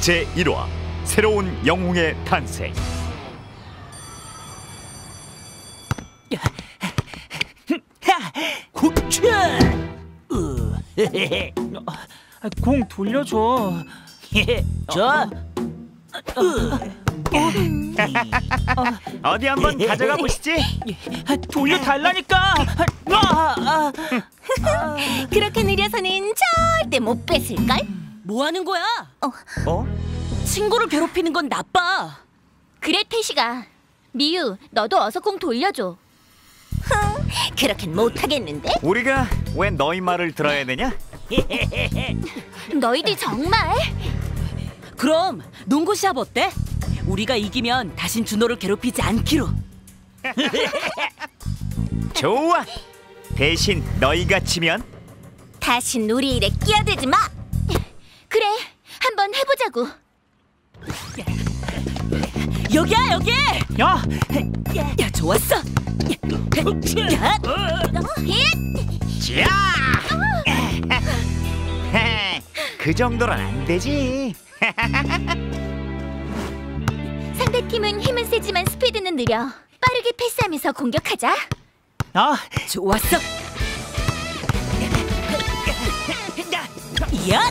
제1화 새로운 영웅의 탄생 후추! 공 돌려줘. 저 어디 한번 가져가 보시지 돌려 달라니까. 아, 아. 그렇게 느려서는 절대 못 뺏을 걸? 뭐 하는 거야? 어? 친구를 괴롭히는 건 나빠. 그래 태시가 미유 너도 어서 공 돌려줘 흥 그렇겐 못하겠는데? 우리가 왜 너희 말을 들어야 되냐? 너희들 정말? 그럼 농구 시합 어때? 우리가 이기면 다신 준호를 괴롭히지 않기로. 좋아 대신 너희가 치면 다신 우리 일에 끼어들지 마 그래 한번 해보자고 여기야 여기. 야, 야 좋았어. 야, 힛! 자! 그 정도는 안 되지 상대팀은 힘은 세지만 스피드는 느려 빠르게 패스하면서 공격하자 아, 좋았어. 야,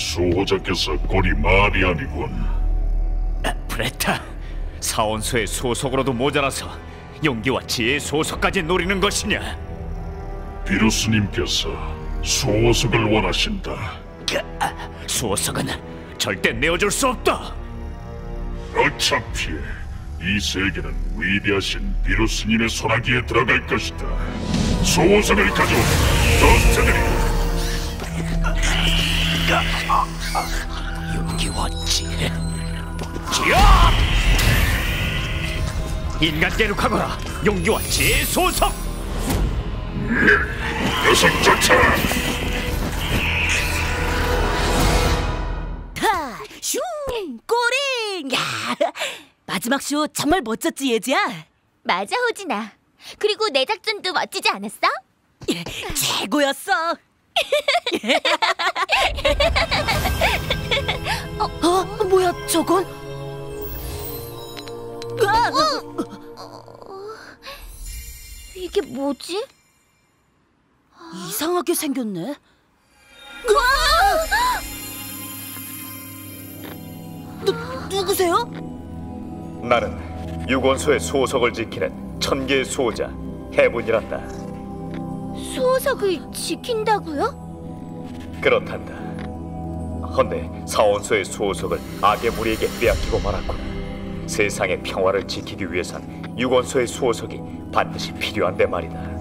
수호자께서 꼴이 말이 아니군. 브레타 사원소의 소속으로도 모자라서 용기와 지혜의 소속까지 노리는 것이냐? 비루스님께서 수호석을 원하신다. 수호석은 절대 내어줄 수 없다. 어차피 이 세계는 위대하신 비루스님의 손아귀에 들어갈 것이다. 수호석을 가져오면 더스트들이 용기와 지혜 지야! 인간계로 가거라 용기와 지혜의 소속 녀석 쫓아라 하, 슝, 골인. 야, 마지막 슛 정말 멋졌지 예지야. 맞아 호진아 그리고 내 작전도 멋지지 않았어? 최고였어. 어, 뭐야 저건? 으아! 이게 뭐지? 이상하게 생겼네. 누, 누구세요? 나는 유곤소의 소속을 지키는 천계의 수호자 해분이란다 수호석을 지킨다고요? 그렇단다 헌데 사원소의 수호석을 악의 무리에게 빼앗기고 말았구나 세상의 평화를 지키기 위해선 유곤소의 수호석이 반드시 필요한데 말이다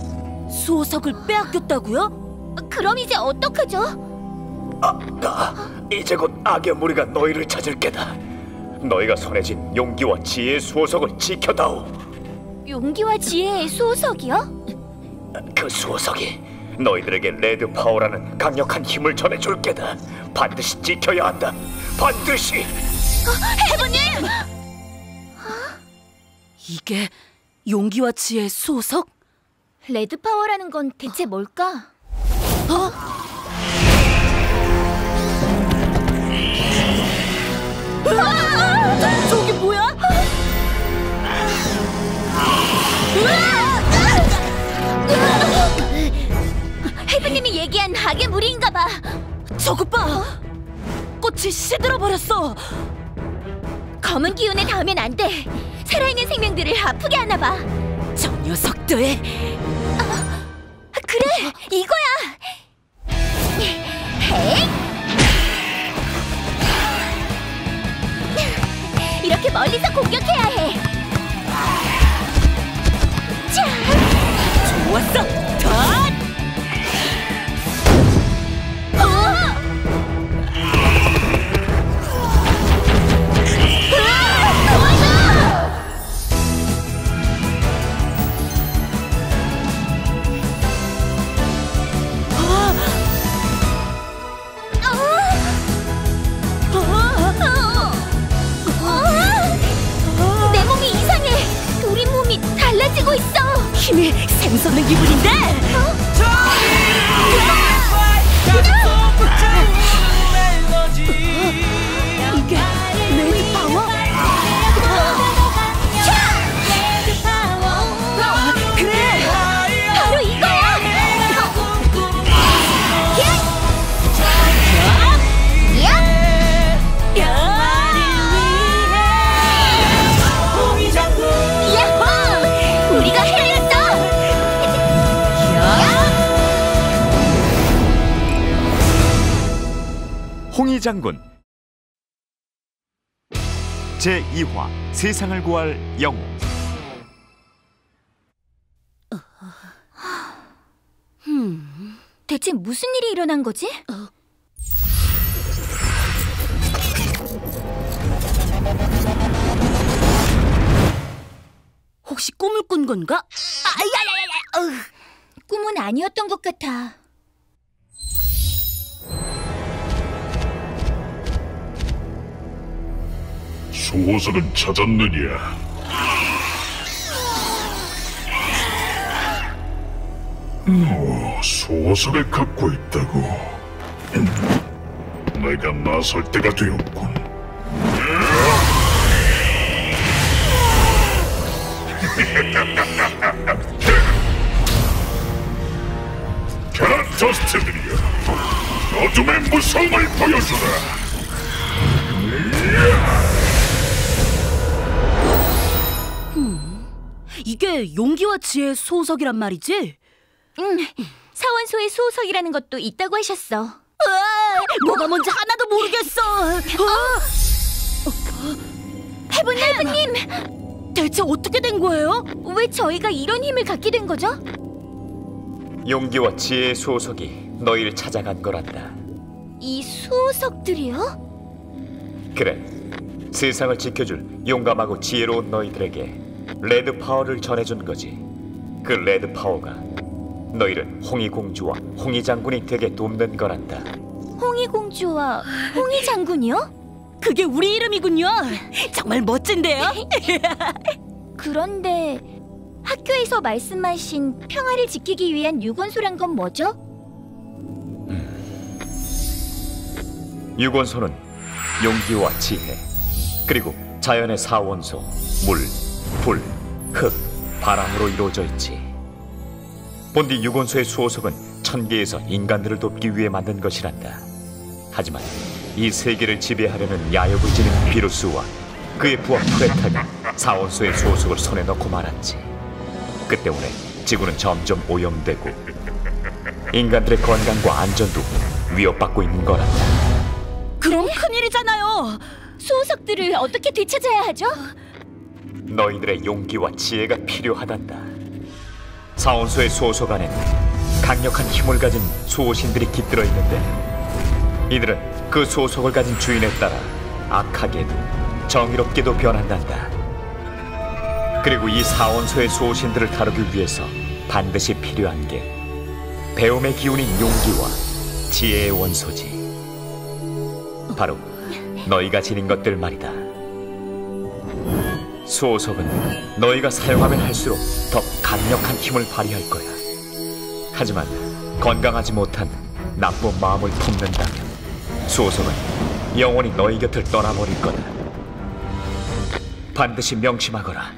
수호석을 빼앗겼다고요? 그럼 이제 어떡하죠? 나 이제 곧 악의 무리가 너희를 찾을 게다 너희가 손에 쥔 용기와 지혜의 수호석을 지켜다오 용기와 지혜의 수호석이요? 그 수호석이 너희들에게 레드 파워라는 강력한 힘을 전해줄 게다 반드시 지켜야 한다 반드시 해부님! 이게 용기와 지혜의 수호석? 레드 파워라는 건 대체 뭘까? 저게 뭐야? 해부님이 얘기한 악의 무리인가 봐. 저것 봐! 꽃이 시들어 버렸어. 검은 기운에 닿으면 안 돼. 살아있는 생명들을 아프게 하나 봐. 저 녀석들 그래, 이거야. 헤이! 이렇게 멀리서 공격해야 해. 좋았어! 덧! 내 몸이 이상해! 우리 몸이 달라지고 있어! 샘솟는 기분인데. 이 장군 제 2화 세상을 구할 영웅 대체 무슨 일이 일어난 거지? 혹시 꿈을 꾼 건가? 꿈은 아니었던 것 같아. 수호석은 찾았느냐? 오, 수호석을 갖고 있다고. 음, 내가 나설 때가 되었군. 캐럿저스트들이여 어둠의 무서움을 보여주라. 용기와 지혜의 소석이란 말이지? 응, 사원소의 수호석이라는 것도 있다고 하셨어. 으아, 뭐가 뭔지 하나도 모르겠어. 해분 해분님, 대체 어떻게 된 거예요? 왜 저희가 이런 힘을 갖게 된 거죠? 용기와 지혜의 소속이 너희를 찾아간 거란다 이 수호석들이요? 그래 세상을 지켜줄 용감하고 지혜로운 너희들에게 레드 파워를 전해준 거지 그 레드 파워가 너희를 홍희 공주와 홍희 장군이 되게 돕는 거란다 홍희 공주와 홍희 장군이요? 그게 우리 이름이군요. 정말 멋진데요? 그런데 학교에서 말씀하신 평화를 지키기 위한 유건소란 건 뭐죠? 유곤소는 용기와 지혜 그리고 자연의 사원소 물, 불, 흙, 바람으로 이루어져 있지 본디 유곤소의 수호석은 천계에서 인간들을 돕기 위해 만든 것이란다 하지만 이 세계를 지배하려는 야욕을 지닌 비루스와 그의 부하 프레타가 사원소의 수호석을 손에 넣고 말았지 그 때문에 지구는 점점 오염되고 인간들의 건강과 안전도 위협받고 있는 거란다 그럼 큰일이잖아요. 수호석들을 어떻게 되찾아야 하죠? 너희들의 용기와 지혜가 필요하단다. 사원소의 수호석 안엔 강력한 힘을 가진 수호신들이 깃들어 있는데 이들은 그 수호석을 가진 주인에 따라 악하게도 정의롭게도 변한단다. 그리고 이 사원소의 수호신들을 다루기 위해서 반드시 필요한 게 배움의 기운인 용기와 지혜의 원소지. 바로 너희가 지닌 것들 말이다. 수호석은 너희가 사용하면 할수록 더 강력한 힘을 발휘할 거야. 하지만 건강하지 못한 나쁜 마음을 품는다면 수호석은 영원히 너희 곁을 떠나버릴 거다. 반드시 명심하거라.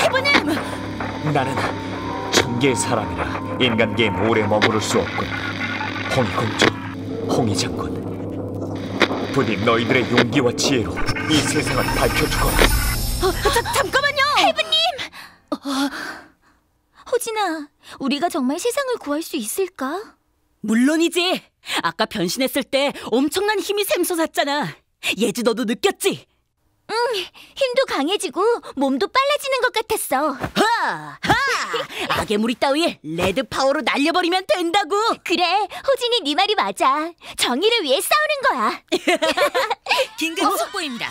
해부님! 나는 천계의 사람이라 인간계에 오래 머무를 수 없군. 홍희공주, 홍희장군. 부디 너희들의 용기와 지혜로 이 세상을 밝혀주거라. 자, 잠깐만요! 해부님! 호진아, 우리가 정말 세상을 구할 수 있을까? 물론이지. 아까 변신했을 때 엄청난 힘이 샘솟았잖아. 예지 너도 느꼈지? 힘도 강해지고 몸도 빨라지는 것 같았어. 하! 하! 악의 무리 따위 레드 파워로 날려버리면 된다고. 그래, 호진이 네 말이 맞아. 정의를 위해 싸우는 거야. 긴급 속보입니다.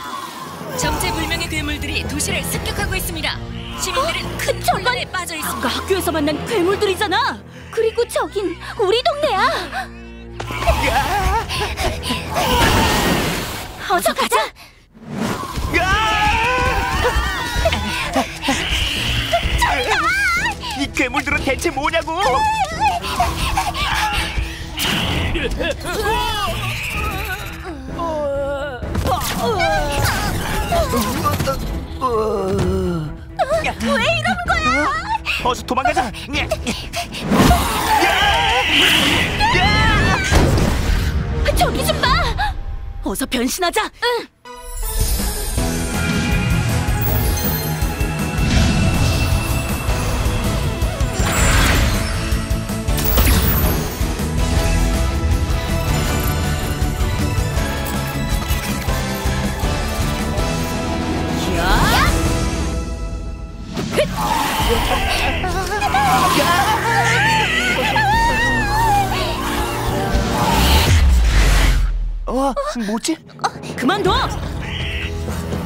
정체불명의 괴물들이 도시를 습격하고 있습니다. 시민들은 큰 혼란에 빠져 아까 있습니다. 학교에서 만난 괴물들이잖아. 그리고 저긴 우리 동네야. 어서 가자. 괴물들은 대체 뭐냐고? 왜 이러는 거야? 어서 도망가자. 예. 예. 저기 좀 봐. 어서 변신하자. 응. 뭐지? 그만둬.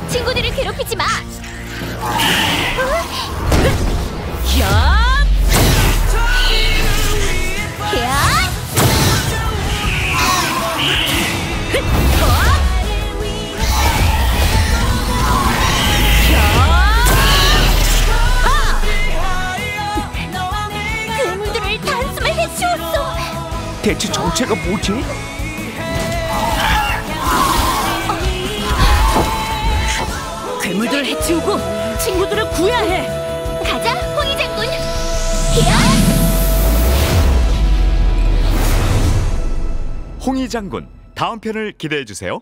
친구들을 괴롭히지 마. 야! 대체 정체가 뭐지? 괴물들을 해치우고 친구들을 구해야 해. 가자, 홍이 장군. 야! 홍희 장군 다음 편을 기대해 주세요.